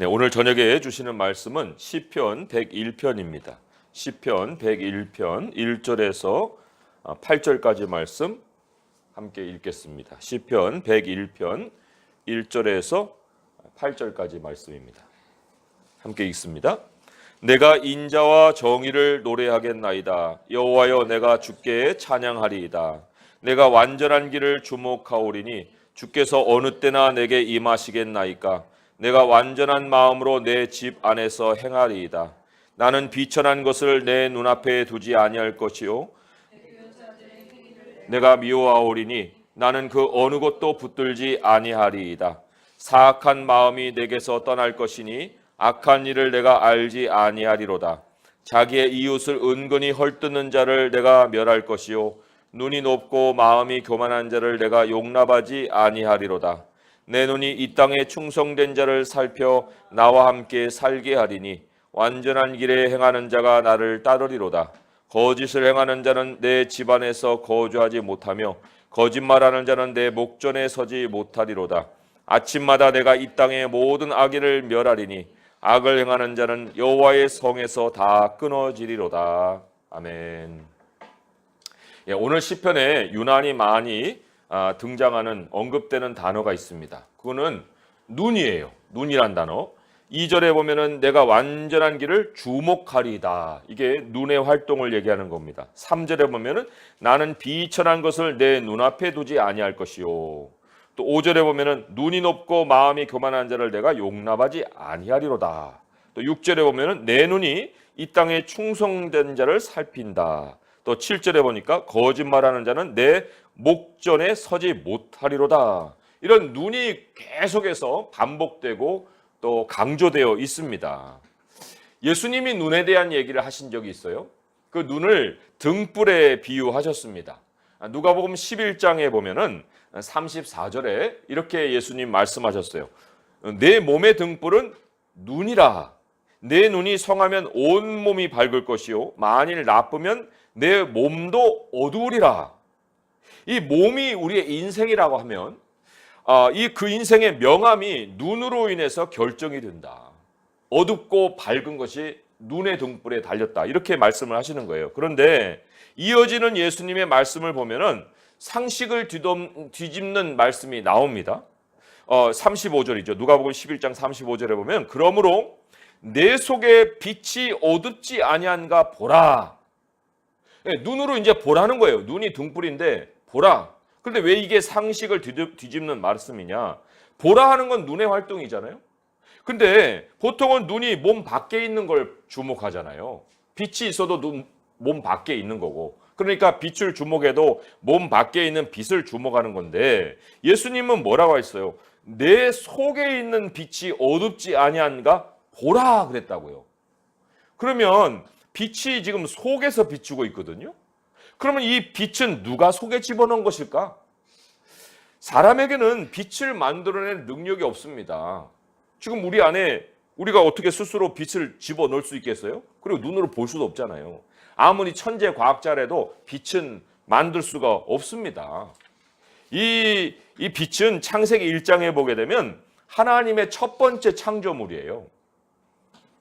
네, 오늘 저녁에 주시는 말씀은 시편 101편입니다. 시편 101편 1절에서 8절까지 말씀 함께 읽겠습니다. 시편 101편 1절에서 8절까지 말씀입니다. 함께 읽습니다. 내가 인자와 정의를 노래하겠나이다. 여호와여 내가 주께 찬양하리이다. 내가 완전한 길을 주목하오리니 주께서 어느 때나 내게 임하시겠나이까. 내가 완전한 마음으로 내 집 안에서 행하리이다. 나는 비천한 것을 내 눈앞에 두지 아니할 것이요 내가 미워하오리니 나는 그 어느 것도 붙들지 아니하리이다. 사악한 마음이 내게서 떠날 것이니 악한 일을 내가 알지 아니하리로다. 자기의 이웃을 은근히 헐뜯는 자를 내가 멸할 것이요 눈이 높고 마음이 교만한 자를 내가 용납하지 아니하리로다. 내 눈이 이 땅에 충성된 자를 살펴 나와 함께 살게 하리니 완전한 길에 행하는 자가 나를 따르리로다. 거짓을 행하는 자는 내 집안에서 거주하지 못하며 거짓말하는 자는 내 목전에 서지 못하리로다. 아침마다 내가 이 땅의 모든 악의를 멸하리니 악을 행하는 자는 여호와의 성에서 다 끊어지리로다. 아멘. 예, 오늘 시편에 유난히 많이 아, 등장하는 언급되는 단어가 있습니다. 그거는 눈이에요. 눈이란 단어. 2절에 보면은 내가 완전한 길을 주목하리다. 이게 눈의 활동을 얘기하는 겁니다. 3절에 보면은 나는 비천한 것을 내 눈앞에 두지 아니할 것이요. 또 5절에 보면은 눈이 높고 마음이 교만한 자를 내가 용납하지 아니하리로다. 또 6절에 보면은 내 눈이 이 땅에 충성된 자를 살핀다. 또 7절에 보니까 거짓말하는 자는 내 목전에 서지 못하리로다. 이런 눈이 계속해서 반복되고 또 강조되어 있습니다. 예수님이 눈에 대한 얘기를 하신 적이 있어요. 그 눈을 등불에 비유하셨습니다. 누가복음 11장에 보면은 34절에 이렇게 예수님 말씀하셨어요. 내 몸의 등불은 눈이라. 내 눈이 성하면 온 몸이 밝을 것이요 만일 나쁘면 내 몸도 어두우리라. 이 몸이 우리의 인생이라고 하면 아, 이 그 인생의 명암이 눈으로 인해서 결정이 된다. 어둡고 밝은 것이 눈의 등불에 달렸다. 이렇게 말씀을 하시는 거예요. 그런데 이어지는 예수님의 말씀을 보면은 상식을 뒤덮, 뒤집는 말씀이 나옵니다. 어, 35절이죠. 누가복음 11장 35절에 보면 그러므로 내 속에 빛이 어둡지 아니한가 보라. 네, 눈으로 이제 보라는 거예요. 눈이 등불인데 보라. 그런데 왜 이게 상식을 뒤집는 말씀이냐? 보라 하는 건 눈의 활동이잖아요. 근데 보통은 눈이 몸 밖에 있는 걸 주목하잖아요. 빛이 있어도 눈, 몸 밖에 있는 거고. 그러니까 빛을 주목해도 몸 밖에 있는 빛을 주목하는 건데 예수님은 뭐라고 했어요? 내 속에 있는 빛이 어둡지 아니한가 보라 그랬다고요. 그러면 빛이 지금 속에서 비추고 있거든요. 그러면 이 빛은 누가 속에 집어넣은 것일까? 사람에게는 빛을 만들어낼 능력이 없습니다. 지금 우리 안에 우리가 어떻게 스스로 빛을 집어넣을 수 있겠어요? 그리고 눈으로 볼 수도 없잖아요. 아무리 천재 과학자라도 빛은 만들 수가 없습니다. 이, 이 빛은 창세기 1장에 보게 되면 하나님의 첫 번째 창조물이에요.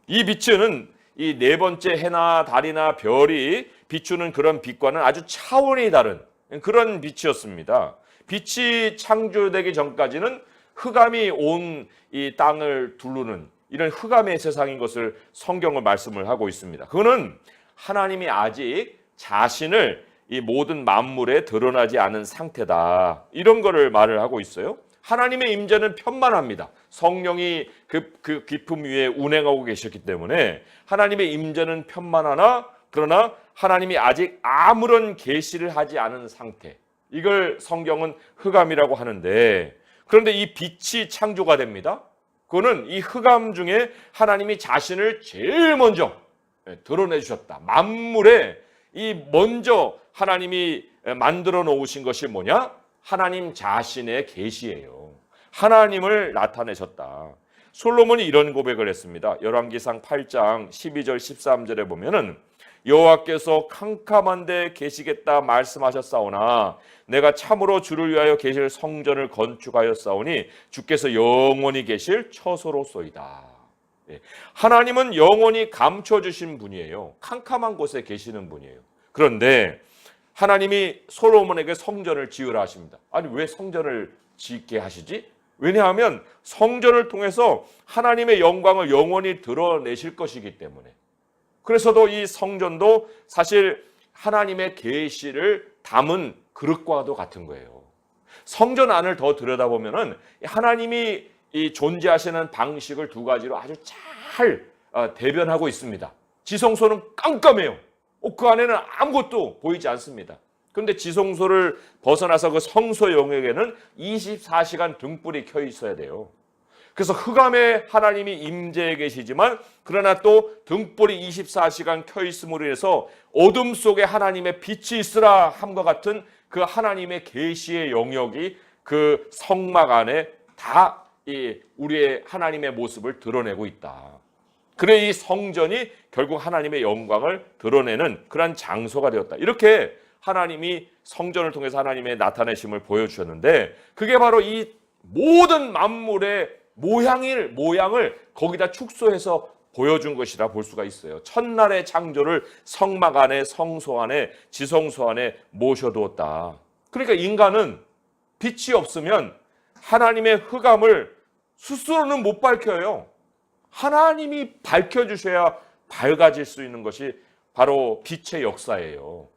이 빛은 이 네 번째 해나 달이나 별이 비추는 그런 빛과는 아주 차원이 다른 그런 빛이었습니다. 빛이 창조되기 전까지는 흑암이 온 이 땅을 두르는 이런 흑암의 세상인 것을 성경을 말씀을 하고 있습니다. 그거는 하나님이 아직 자신을 이 모든 만물에 드러나지 않은 상태다. 이런 거를 말을 하고 있어요. 하나님의 임재는 편만합니다. 성령이 그, 그 깊음 위에 운행하고 계셨기 때문에 하나님의 임재는 편만하나 그러나 하나님이 아직 아무런 계시를 하지 않은 상태. 이걸 성경은 흑암이라고 하는데 그런데 이 빛이 창조가 됩니다. 그거는 이 흑암 중에 하나님이 자신을 제일 먼저 드러내 주셨다. 만물에 이 먼저 하나님이 만들어 놓으신 것이 뭐냐? 하나님 자신의 계시예요. 하나님을 나타내셨다. 솔로몬이 이런 고백을 했습니다. 열왕기상 8장 12절 13절에 보면은 여호와께서 캄캄한 데 계시겠다 말씀하셨사오나 내가 참으로 주를 위하여 계실 성전을 건축하였사오니 주께서 영원히 계실 처소로소이다. 예. 하나님은 영원히 감춰 주신 분이에요. 캄캄한 곳에 계시는 분이에요. 그런데 하나님이 솔로몬에게 성전을 지으라 하십니다. 아니 왜 성전을 짓게 하시지? 왜냐하면 성전을 통해서 하나님의 영광을 영원히 드러내실 것이기 때문에. 그래서도 이 성전도 사실 하나님의 계시를 담은 그릇과도 같은 거예요. 성전 안을 더 들여다보면은 하나님이 이 존재하시는 방식을 두 가지로 아주 잘 어, 대변하고 있습니다. 지성소는 깜깜해요. 어, 그 안에는 아무것도 보이지 않습니다. 그런데 지성소를 벗어나서 그 성소 영역에는 24시간 등불이 켜 있어야 돼요. 그래서 흑암에 하나님이 임재해 계시지만 그러나 또 등불이 24시간 켜 있음으로 인해서 어둠 속에 하나님의 빛이 있으라 함과 같은 그 하나님의 계시의 영역이 그 성막 안에 다이 우리의 하나님의 모습을 드러내고 있다. 그래 이 성전이 결국 하나님의 영광을 드러내는 그러한 장소가 되었다. 이렇게 하나님이 성전을 통해서 하나님의 나타내심을 보여주셨는데 그게 바로 이 모든 만물의 모양을 모양을 거기다 축소해서 보여준 것이라 볼 수가 있어요. 첫날의 창조를 성막 안에 성소 안에 지성소 안에 모셔두었다. 그러니까 인간은 빛이 없으면 하나님의 흑암을 스스로는 못 밝혀요. 하나님이 밝혀 주셔야 밝아질 수 있는 것이 바로 빛의 역사예요.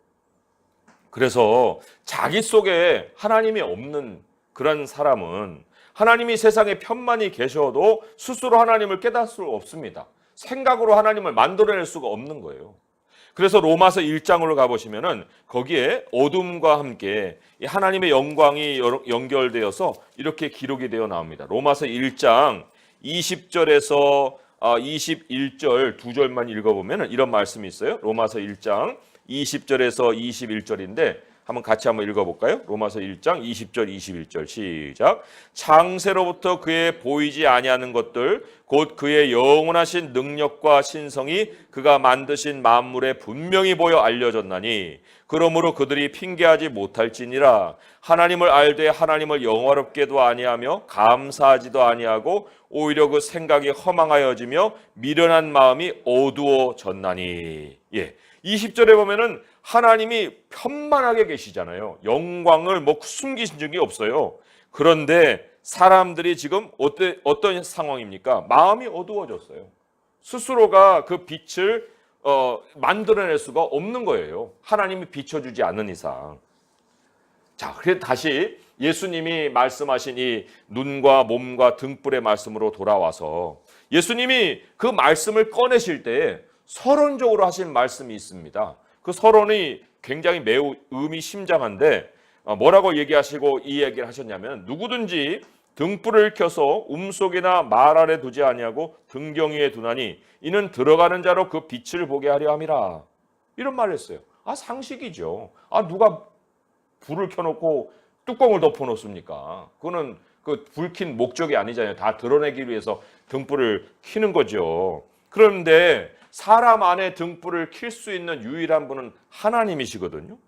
그래서 자기 속에 하나님이 없는 그런 사람은 하나님이 세상에 편만히 계셔도 스스로 하나님을 깨달을 수 없습니다. 생각으로 하나님을 만들어낼 수가 없는 거예요. 그래서 로마서 1장으로 가보시면은 거기에 어둠과 함께 이 하나님의 영광이 여- 연결되어서 이렇게 기록이 되어 나옵니다. 로마서 1장 20절에서 21절 두 절만 읽어보면 이런 말씀이 있어요. 로마서 1장 20절에서 21절인데 한번 같이 한번 읽어볼까요? 로마서 1장 20절 21절 시작. 창세로부터 그의 보이지 아니하는 것들 곧 그의 영원하신 능력과 신성이 그가 만드신 만물에 분명히 보여 알려졌나니 그러므로 그들이 핑계하지 못할지니라 하나님을 알되 하나님을 영화롭게도 아니하며 감사하지도 아니하고 오히려 그 생각이 허망하여지며 미련한 마음이 어두워졌나니 예. 20절에 보면은 하나님이 편만하게 계시잖아요. 영광을 뭐 숨기신 적이 없어요. 그런데 사람들이 지금 어때, 어떤 상황입니까? 마음이 어두워졌어요. 스스로가 그 빛을 어, 만들어낼 수가 없는 거예요. 하나님이 비춰주지 않는 이상. 자, 그래 다시 예수님이 말씀하신 이 눈과 몸과 등불의 말씀으로 돌아와서 예수님이 그 말씀을 꺼내실 때 서론적으로 하신 말씀이 있습니다. 그 서론이 굉장히 매우 의미심장한데 어, 뭐라고 얘기하시고 이 얘기를 하셨냐면 누구든지 등불을 켜서 움속이나 말 아래 두지 아니하고 등경 위에 두나니 이는 들어가는 자로 그 빛을 보게 하려 함이라. 이런 말을 했어요. 아 상식이죠. 아 누가 불을 켜놓고 뚜껑을 덮어놓습니까? 그거는 그 불 킨 목적이 아니잖아요. 다 드러내기 위해서 등불을 켜는 거죠. 그런데 사람 안에 등불을 킬 수 있는 유일한 분은 하나님이시거든요.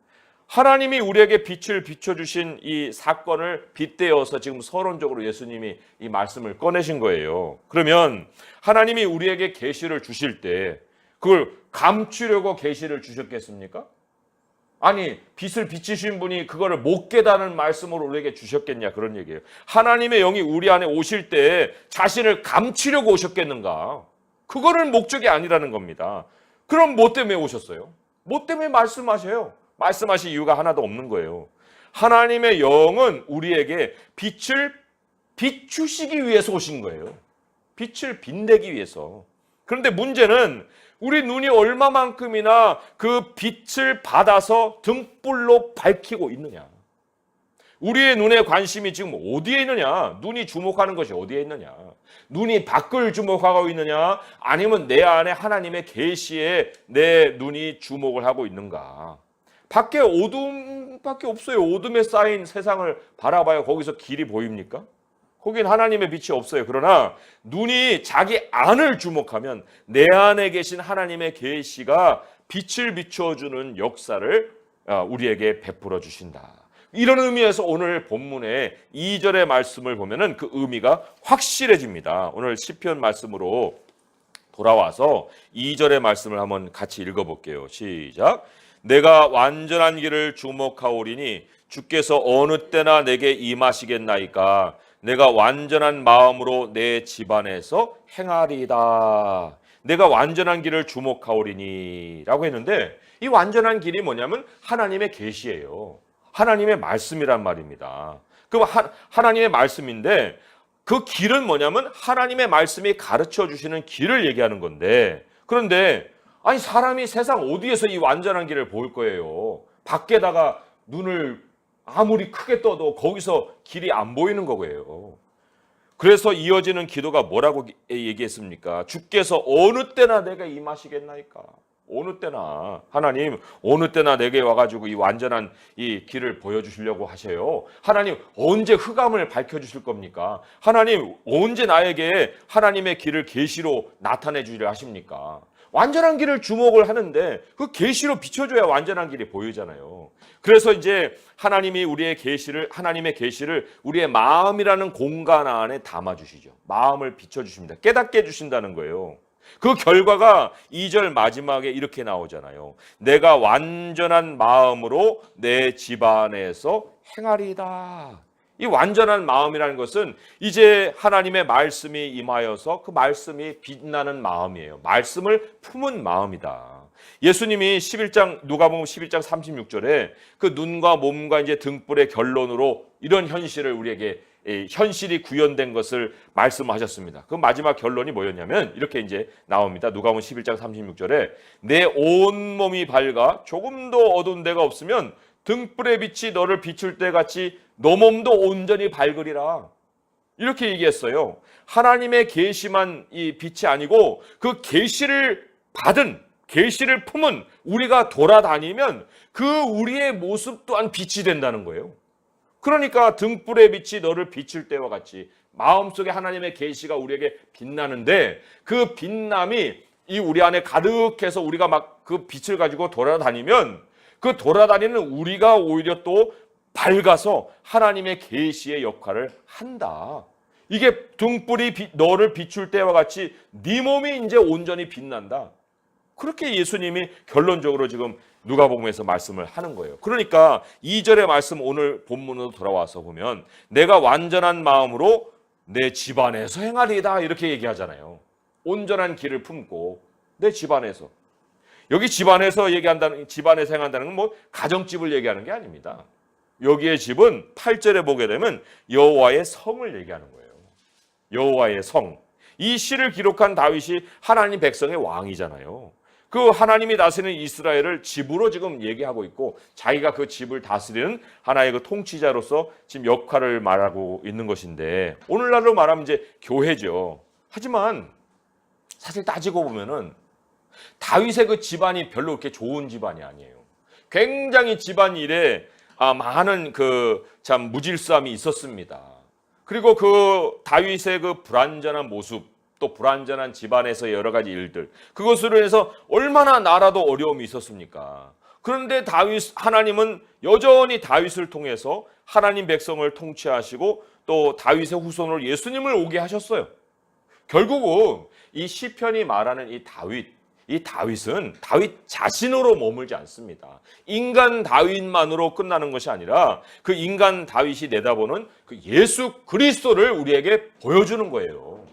하나님이 우리에게 빛을 비춰주신 이 사건을 빗대어서 지금 서론적으로 예수님이 이 말씀을 꺼내신 거예요. 그러면 하나님이 우리에게 계시를 주실 때 그걸 감추려고 계시를 주셨겠습니까? 아니 빛을 비치신 분이 그거를 못 깨닫는 말씀으로 우리에게 주셨겠냐 그런 얘기예요. 하나님의 영이 우리 안에 오실 때 자신을 감추려고 오셨겠는가? 그거는 목적이 아니라는 겁니다. 그럼 뭐 때문에 오셨어요? 뭐 때문에 말씀하셔요? 말씀하실 이유가 하나도 없는 거예요. 하나님의 영은 우리에게 빛을 비추시기 위해서 오신 거예요. 빛을 빛내기 위해서. 그런데 문제는 우리 눈이 얼마만큼이나 그 빛을 받아서 등불로 밝히고 있느냐. 우리의 눈의 관심이 지금 어디에 있느냐? 눈이 주목하는 것이 어디에 있느냐? 눈이 밖을 주목하고 있느냐? 아니면 내 안에 하나님의 계시에 내 눈이 주목을 하고 있는가? 밖에 어둠밖에 없어요. 어둠에 쌓인 세상을 바라봐요. 거기서 길이 보입니까? 거긴 하나님의 빛이 없어요. 그러나 눈이 자기 안을 주목하면 내 안에 계신 하나님의 계시가 빛을 비춰주는 역사를 아, 우리에게 베풀어 주신다. 이런 의미에서 오늘 본문의 2절의 말씀을 보면은 그 의미가 확실해집니다. 오늘 시편 말씀으로 돌아와서 2절의 말씀을 한번 같이 읽어 볼게요. 시작. 내가 완전한 길을 주목하오리니 주께서 어느 때나 내게 임하시겠나이까 내가 완전한 마음으로 내 집안에서 행하리이다. 내가 완전한 길을 주목하오리니라고 했는데 이 완전한 길이 뭐냐면 하나님의 계시예요. 하나님의 말씀이란 말입니다. 그 하, 하나님의 말씀인데 그 길은 뭐냐면 하나님의 말씀이 가르쳐 주시는 길을 얘기하는 건데 그런데 아니 사람이 세상 어디에서 이 완전한 길을 볼 거예요. 밖에다가 눈을 아무리 크게 떠도 거기서 길이 안 보이는 거예요. 그래서 이어지는 기도가 뭐라고 얘기했습니까? 주께서 어느 때나 내가 임하시겠나이까? 어느 때나 하나님 어느 때나 내게 와가지고 이 완전한 이 길을 보여주시려고 하세요. 하나님 언제 흑암을 밝혀주실 겁니까? 하나님 언제 나에게 하나님의 길을 계시로 나타내 주려 하십니까? 완전한 길을 주목을 하는데 그 계시로 비춰줘야 완전한 길이 보이잖아요. 그래서 이제 하나님이 우리의 계시를 하나님의 계시를 우리의 마음이라는 공간 안에 담아 주시죠. 마음을 비춰 주십니다. 깨닫게 해 주신다는 거예요. 그 결과가 2절 마지막에 이렇게 나오잖아요. 내가 완전한 마음으로 내 집안에서 행하리이다. 이 완전한 마음이라는 것은 이제 하나님의 말씀이 임하여서 그 말씀이 빛나는 마음이에요. 말씀을 품은 마음이다. 예수님이 11장 누가복음 11장 36절에 그 눈과 몸과 이제 등불의 결론으로 이런 현실을 우리에게 현실이 구현된 것을 말씀하셨습니다. 그 마지막 결론이 뭐였냐면 이렇게 이제 나옵니다. 누가복음 11장 36절에 내 온 몸이 밝아 조금도 어두운 데가 없으면 등불의 빛이 너를 비출 때 같이 너 몸도 온전히 밝으리라. 이렇게 얘기했어요. 하나님의 계시만 이 빛이 아니고 그 계시를 받은 계시를 품은 우리가 돌아다니면 그 우리의 모습 또한 빛이 된다는 거예요. 그러니까 등불의 빛이 너를 비출 때와 같이 마음속에 하나님의 계시가 우리에게 빛나는데 그 빛남이 이 우리 안에 가득해서 우리가 막 그 빛을 가지고 돌아다니면 그 돌아다니는 우리가 오히려 또 밝아서 하나님의 계시의 역할을 한다. 이게 등불이 비, 너를 비출 때와 같이 네 몸이 이제 온전히 빛난다. 그렇게 예수님이 결론적으로 지금 누가복음에서 말씀을 하는 거예요. 그러니까 2절의 말씀 오늘 본문으로 돌아와서 보면 내가 완전한 마음으로 내 집안에서 행하리이다 이렇게 얘기하잖아요. 온전한 길을 품고 내 집안에서 여기 집안에서 얘기한다는 집안에서 행한다는 건 뭐 가정집을 얘기하는 게 아닙니다. 여기에 집은 8절에 보게 되면 여호와의 성을 얘기하는 거예요. 여호와의 성. 이 시를 기록한 다윗이 하나님 백성의 왕이잖아요. 그 하나님이 다스리는 이스라엘을 집으로 지금 얘기하고 있고 자기가 그 집을 다스리는 하나의 그 통치자로서 지금 역할을 말하고 있는 것인데 오늘날로 말하면 이제 교회죠. 하지만 사실 따지고 보면은 다윗의 그 집안이 별로 그렇게 좋은 집안이 아니에요. 굉장히 집안 일에 아, 많은 그 참 무질서함이 있었습니다. 그리고 그 다윗의 그 불완전한 모습, 또 불완전한 집안에서 여러 가지 일들, 그것으로 해서 얼마나 나라도 어려움이 있었습니까? 그런데 다윗 하나님은 여전히 다윗을 통해서 하나님 백성을 통치하시고 또 다윗의 후손으로 예수님을 오게 하셨어요. 결국은 이 시편이 말하는 이 다윗 이 다윗은 다윗 자신으로 머물지 않습니다. 인간 다윗만으로 끝나는 것이 아니라 그 인간 다윗이 내다보는 그 예수 그리스도를 우리에게 보여주는 거예요.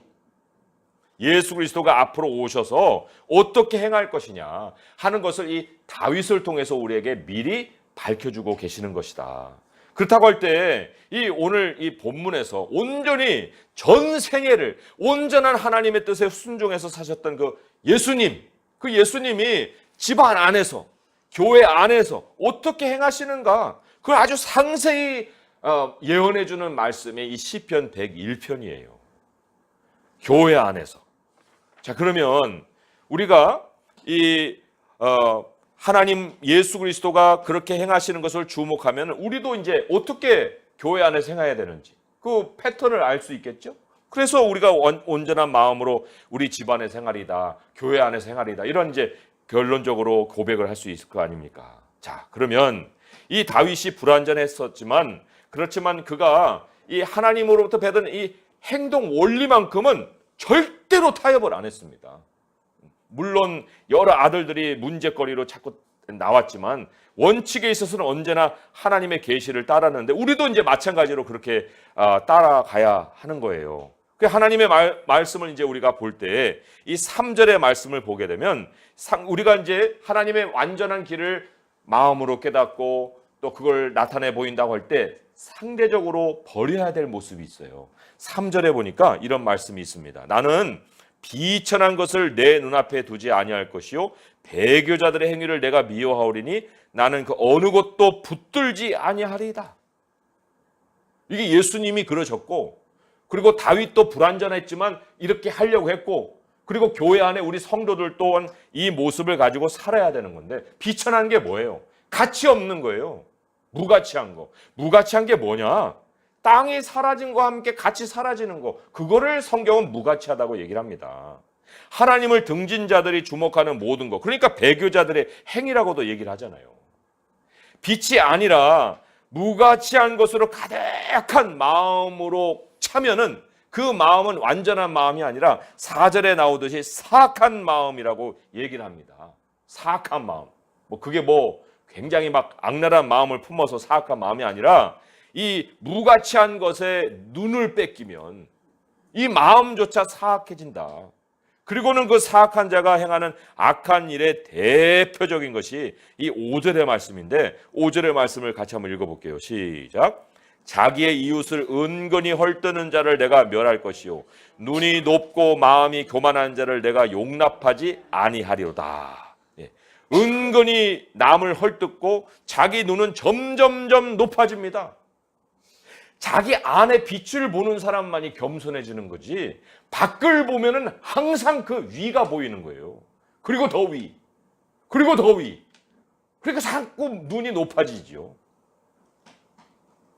예수 그리스도가 앞으로 오셔서 어떻게 행할 것이냐 하는 것을 이 다윗을 통해서 우리에게 미리 밝혀주고 계시는 것이다. 그렇다고 할 때 이 오늘 이 본문에서 온전히 전 생애를 온전한 하나님의 뜻에 순종해서 사셨던 그 예수님 그 예수님이 집안 안에서 교회 안에서 어떻게 행하시는가 그걸 아주 상세히 어, 예언해 주는 말씀이 이 시편 101편이에요. 교회 안에서. 자, 그러면 우리가 이 어, 하나님 예수 그리스도가 그렇게 행하시는 것을 주목하면 우리도 이제 어떻게 교회 안에서 행해야 되는지 그 패턴을 알 수 있겠죠? 그래서 우리가 온전한 마음으로 우리 집안의 생활이다, 교회 안의 생활이다 이런 이제 결론적으로 고백을 할 수 있을 거 아닙니까? 자, 그러면 이 다윗이 불완전했었지만 그렇지만 그가 이 하나님으로부터 받은 이 행동 원리만큼은 절대로 타협을 안 했습니다. 물론 여러 아들들이 문제거리로 자꾸 나왔지만 원칙에 있어서는 언제나 하나님의 계시를 따랐는데 우리도 이제 마찬가지로 그렇게 아, 따라가야 하는 거예요. 그 하나님의 말, 말씀을 이제 우리가 볼때이 3절의 말씀을 보게 되면 상- 우리가 이제 하나님의 완전한 길을 마음으로 깨닫고 또 그걸 나타내 보인다고 할 때 상대적으로 버려야 될 모습이 있어요. 3절에 보니까 이런 말씀이 있습니다. 나는 비천한 것을 내 눈앞에 두지 아니할 것이요 배교자들의 행위를 내가 미워하오리니 나는 그 어느 것도 붙들지 아니하리이다. 이게 예수님이 그러셨고 그리고 다윗도 불완전했지만 이렇게 하려고 했고 그리고 교회 안에 우리 성도들 또한 이 모습을 가지고 살아야 되는 건데 비천한 게 뭐예요? 가치 없는 거예요. 무가치한 거. 무가치한 게 뭐냐? 땅이 사라진 것과 함께 같이 사라지는 거. 그거를 성경은 무가치하다고 얘기를 합니다. 하나님을 등진 자들이 주목하는 모든 것. 그러니까 배교자들의 행위라고도 얘기를 하잖아요. 빛이 아니라 무가치한 것으로 가득한 마음으로 차면은 그 마음은 완전한 마음이 아니라 사절에 나오듯이 사악한 마음이라고 얘기를 합니다. 사악한 마음. 뭐 그게 뭐 굉장히 막 악랄한 마음을 품어서 사악한 마음이 아니라 이 무가치한 것에 눈을 뺏기면 이 마음조차 사악해진다. 그리고는 그 사악한 자가 행하는 악한 일의 대표적인 것이 이 5절의 말씀인데 5절의 말씀을 같이 한번 읽어볼게요. 시작. 자기의 이웃을 은근히 헐뜨는 자를 내가 멸할 것이요 눈이 높고 마음이 교만한 자를 내가 용납하지 아니하리로다. 예. 은근히 남을 헐뜯고 자기 눈은 점점점 높아집니다. 자기 안에 빛을 보는 사람만이 겸손해지는 거지. 밖을 보면은 항상 그 위가 보이는 거예요. 그리고 더 위. 그리고 더 위. 그러니까 자꾸 눈이 높아지죠.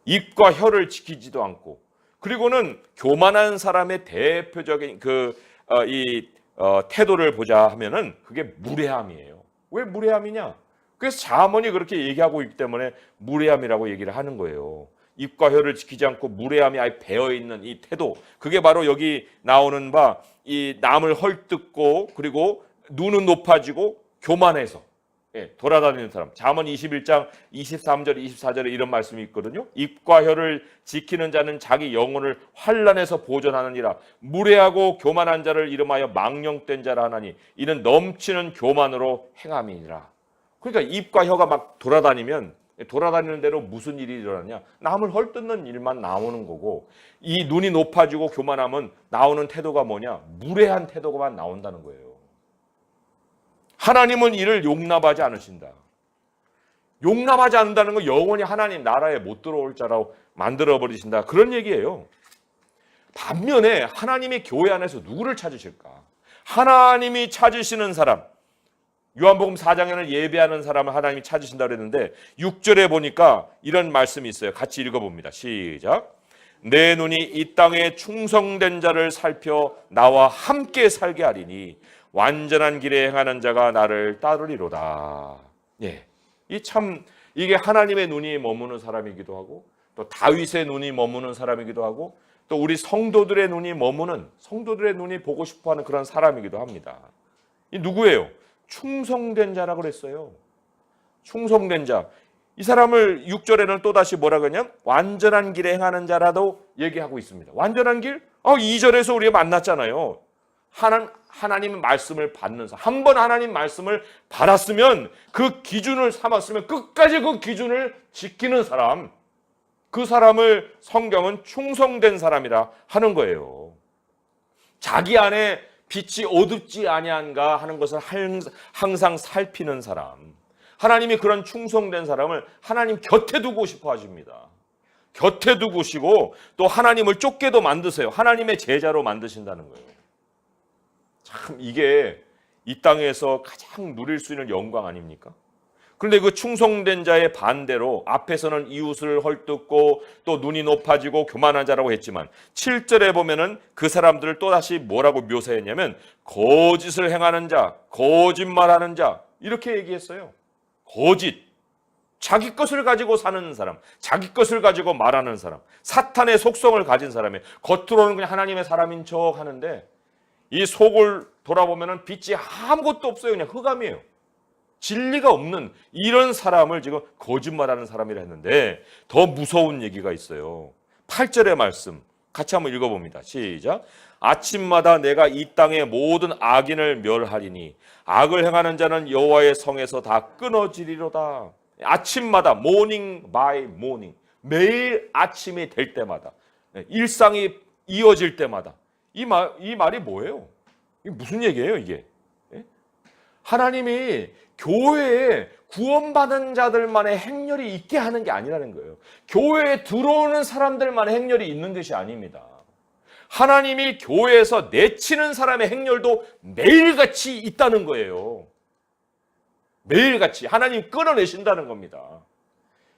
입과 혀를 지키지도 않고 그리고는 교만한 사람의 대표적인 그이 어, 태도를 보자 하면은 그게 무례함이에요. 왜 무례함이냐? 그래서 자문이 그렇게 얘기하고 있기 때문에 무례함이라고 얘기를 하는 거예요. 입과 혀를 지키지 않고 무례함이 아예 배어 있는 이 태도. 그게 바로 여기 나오는 바 이 남을 헐뜯고 그리고 눈은 높아지고 교만해서 예, 돌아다니는 사람. 잠언 21장 23절 24절에 이런 말씀이 있거든요. 입과 혀를 지키는 자는 자기 영혼을 환란에서 보존하느니라. 무례하고 교만한 자를 이름하여 망령된 자라 하나니 이는 넘치는 교만으로 행함이니라. 그러니까 입과 혀가 막 돌아다니면 돌아다니는 대로 무슨 일이 일어나냐? 남을 헐뜯는 일만 나오는 거고 이 눈이 높아지고 교만하면 나오는 태도가 뭐냐? 무례한 태도가만 나온다는 거예요. 하나님은 이를 용납하지 않으신다. 용납하지 않는다는 건 영원히 하나님 나라에 못 들어올 자라고 만들어 버리신다. 그런 얘기예요. 반면에 하나님의 교회 안에서 누구를 찾으실까? 하나님이 찾으시는 사람. 요한복음 4장에는 예배하는 사람을 하나님이 찾으신다 그랬는데 6절에 보니까 이런 말씀이 있어요. 같이 읽어 봅니다. 시작. 내 눈이 이 땅에 충성된 자를 살펴 나와 함께 살게 하리니 완전한 길에 행하는 자가 나를 따르리로다. 예. 이 참 이게 하나님의 눈이 머무는 사람이기도 하고 또 다윗의 눈이 머무는 사람이기도 하고 또 우리 성도들의 눈이 머무는 성도들의 눈이 보고 싶어 하는 그런 사람이기도 합니다. 이 누구예요? 충성된 자라고 그랬어요. 충성된 자. 이 사람을 6절에는 또다시 뭐라 그러냐? 완전한 길에 행하는 자라도 얘기하고 있습니다. 완전한 길? 어, 2절에서 우리가 만났잖아요. 하나님, 하나님 말씀을 받는 사람. 한번 하나님 말씀을 받았으면 그 기준을 삼았으면 끝까지 그 기준을 지키는 사람. 그 사람을 성경은 충성된 사람이라 하는 거예요. 자기 안에 빛이 어둡지 아니한가 하는 것을 항상 살피는 사람. 하나님이 그런 충성된 사람을 하나님 곁에 두고 싶어 하십니다. 곁에 두고시고 또 하나님을 쫓게도 만드세요. 하나님의 제자로 만드신다는 거예요. 참 이게 이 땅에서 가장 누릴 수 있는 영광 아닙니까? 그런데 그 충성된 자의 반대로 앞에서는 이웃을 헐뜯고 또 눈이 높아지고 교만한 자라고 했지만 7절에 보면은 그 사람들을 또다시 뭐라고 묘사했냐면 거짓을 행하는 자, 거짓말하는 자 이렇게 얘기했어요. 거짓. 자기 것을 가지고 사는 사람, 자기 것을 가지고 말하는 사람, 사탄의 속성을 가진 사람이 겉으로는 그냥 하나님의 사람인 척 하는데 이 속을 돌아보면은 빛이 아무것도 없어요. 그냥 흑암이에요. 진리가 없는 이런 사람을 지금 거짓말하는 사람이라 했는데 더 무서운 얘기가 있어요. 8절의 말씀 같이 한번 읽어봅니다. 시작. 아침마다 내가 이 땅의 모든 악인을 멸하리니 악을 행하는 자는 여호와의 성에서 다 끊어지리로다. 아침마다 모닝 바이 모닝 매일 아침이 될 때마다 네, 일상이 이어질 때마다 이 말 이 말이 뭐예요? 이게 무슨 얘기예요, 이게? 예? 하나님이 교회에 구원받은 자들만의 행렬이 있게 하는 게 아니라는 거예요. 교회에 들어오는 사람들만의 행렬이 있는 것이 아닙니다. 하나님이 교회에서 내치는 사람의 행렬도 매일같이 있다는 거예요. 매일같이 하나님 끌어내신다는 겁니다.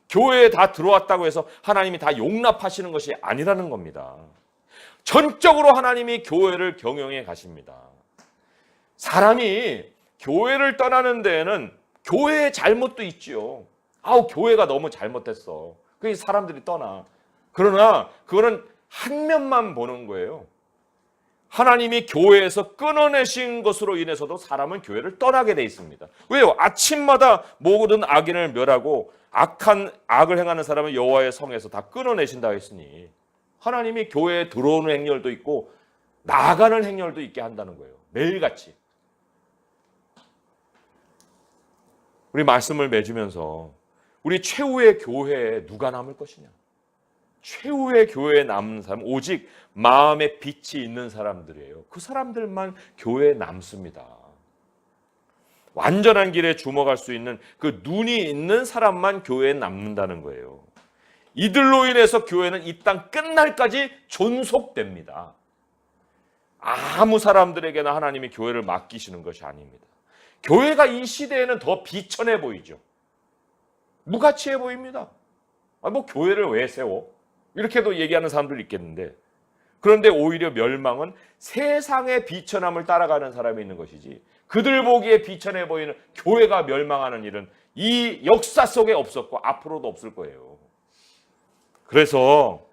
교회에 다 들어왔다고 해서 하나님이 다 용납하시는 것이 아니라는 겁니다. 전적으로 하나님이 교회를 경영해 가십니다. 사람이 교회를 떠나는 데에는 교회의 잘못도 있지요. 아우 교회가 너무 잘못했어. 그게 사람들이 떠나. 그러나 그거는 한 면만 보는 거예요. 하나님이 교회에서 끊어내신 것으로 인해서도 사람은 교회를 떠나게 돼 있습니다. 왜요? 아침마다 모든 악인을 멸하고 악한 악을 행하는 사람은 여호와의 성에서 다 끊어내신다 했으니 하나님이 교회에 들어오는 행렬도 있고 나가는 행렬도 있게 한다는 거예요. 매일같이. 우리 말씀을 맺으면서 우리 최후의 교회에 누가 남을 것이냐? 최후의 교회에 남는 사람 오직 마음에 빛이 있는 사람들이에요. 그 사람들만 교회에 남습니다. 완전한 길에 주목할 수 있는 그 눈이 있는 사람만 교회에 남는다는 거예요. 이들로 인해서 교회는 이 땅 끝날까지 존속됩니다. 아무 사람들에게나 하나님이 교회를 맡기시는 것이 아닙니다. 교회가 이 시대에는 더 비천해 보이죠. 무가치해 보입니다. 아, 뭐 교회를 왜 세워? 이렇게도 얘기하는 사람들 있겠는데 그런데 오히려 멸망은 세상의 비천함을 따라가는 사람이 있는 것이지 그들 보기에 비천해 보이는 교회가 멸망하는 일은 이 역사 속에 없었고 앞으로도 없을 거예요. 그래서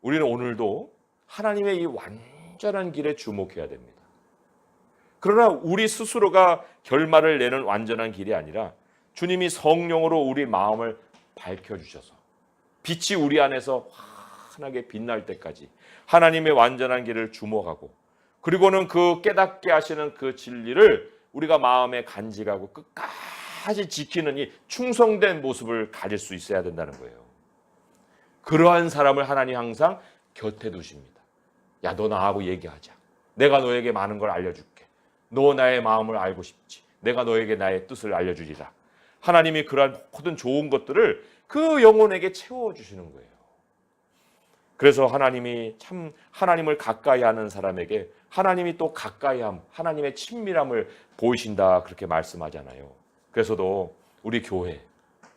우리는 오늘도 하나님의 이 완전한 길에 주목해야 됩니다. 그러나 우리 스스로가 결말을 내는 완전한 길이 아니라 주님이 성령으로 우리 마음을 밝혀 주셔서 빛이 우리 안에서 환하게 빛날 때까지 하나님의 완전한 길을 주목하고 그리고는 그 깨닫게 하시는 그 진리를 우리가 마음에 간직하고 끝까지 지키는 이 충성된 모습을 가질 수 있어야 된다는 거예요. 그러한 사람을 하나님 항상 곁에 두십니다. 야, 너 나하고 얘기하자. 내가 너에게 많은 걸 알려줄게. 너 나의 마음을 알고 싶지. 내가 너에게 나의 뜻을 알려주리라. 하나님이 그러한 모든 좋은 것들을 그 영혼에게 채워주시는 거예요. 그래서 하나님이 참 하나님을 가까이 하는 사람에게 하나님이 또 가까이함, 하나님의 친밀함을 보이신다 그렇게 말씀하잖아요. 그래서도 우리 교회,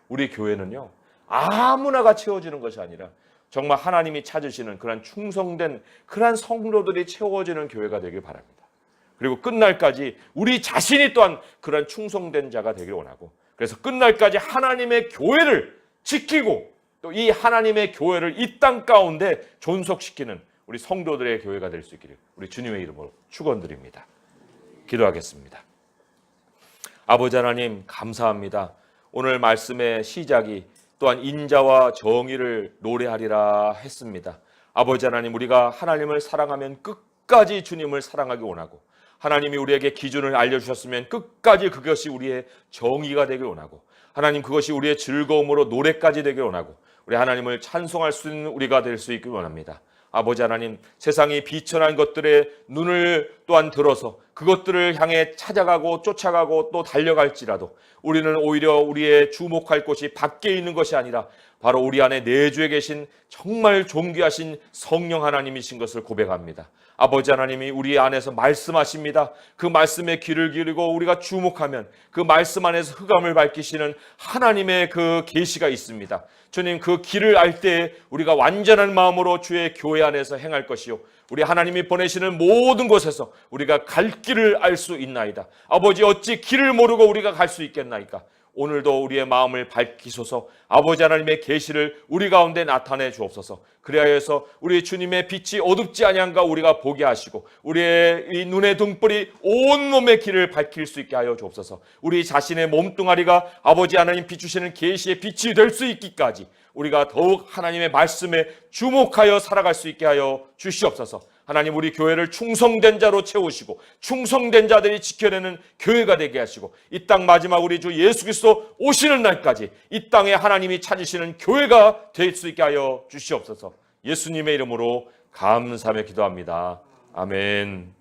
우리 교회는요 아무나가 채워지는 것이 아니라 정말 하나님이 찾으시는 그런 충성된 그런 성도들이 채워지는 교회가 되길 바랍니다. 그리고 끝날까지 우리 자신이 또한 그런 충성된 자가 되길 원하고 그래서 끝날까지 하나님의 교회를 지키고 또 이 하나님의 교회를 이 땅 가운데 존속시키는 우리 성도들의 교회가 될 수 있기를 우리 주님의 이름으로 축원드립니다. 기도하겠습니다. 아버지 하나님 감사합니다. 오늘 말씀의 시작이 또한 인자와 정의를 노래하리라 했습니다. 아버지 하나님 우리가 하나님을 사랑하면 끝까지 주님을 사랑하기 원하고 하나님이 우리에게 기준을 알려주셨으면 끝까지 그것이 우리의 정의가 되길 원하고 하나님 그것이 우리의 즐거움으로 노래까지 되길 원하고 우리 하나님을 찬송할 수 있는 우리가 될 수 있길 원합니다. 아버지 하나님 세상이 비천한 것들의 눈을 또한 들어서 그것들을 향해 찾아가고 쫓아가고 또 달려갈지라도 우리는 오히려 우리의 주목할 곳이 밖에 있는 것이 아니라 바로 우리 안에 내주에 계신 정말 존귀하신 성령 하나님이신 것을 고백합니다. 아버지 하나님이 우리 안에서 말씀하십니다. 그 말씀에 귀를 기울이고 우리가 주목하면 그 말씀 안에서 흑암을 밝히시는 하나님의 그 계시가 있습니다. 주님 그 길을 알 때 우리가 완전한 마음으로 주의 교회 안에서 행할 것이요 우리 하나님이 보내시는 모든 곳에서 우리가 갈 길을 알 수 있나이다. 아버지 어찌 길을 모르고 우리가 갈 수 있겠나이까? 오늘도 우리의 마음을 밝히소서. 아버지 하나님의 계시를 우리 가운데 나타내 주옵소서. 그리하여서 우리 주님의 빛이 어둡지 아니한가 우리가 보게 하시고 우리의 이 눈의 등불이 온 몸의 길을 밝힐 수 있게 하여 주옵소서. 우리 자신의 몸뚱아리가 아버지 하나님 비추시는 계시의 빛이 될 수 있기까지 우리가 더욱 하나님의 말씀에 주목하여 살아갈 수 있게 하여 주시옵소서 하나님 우리 교회를 충성된 자로 채우시고 충성된 자들이 지켜내는 교회가 되게 하시고 이 땅 마지막 우리 주 예수 그리스도 오시는 날까지 이 땅에 하나님이 찾으시는 교회가 될 수 있게 하여 주시옵소서 예수님의 이름으로 감사하며 기도합니다. 아멘.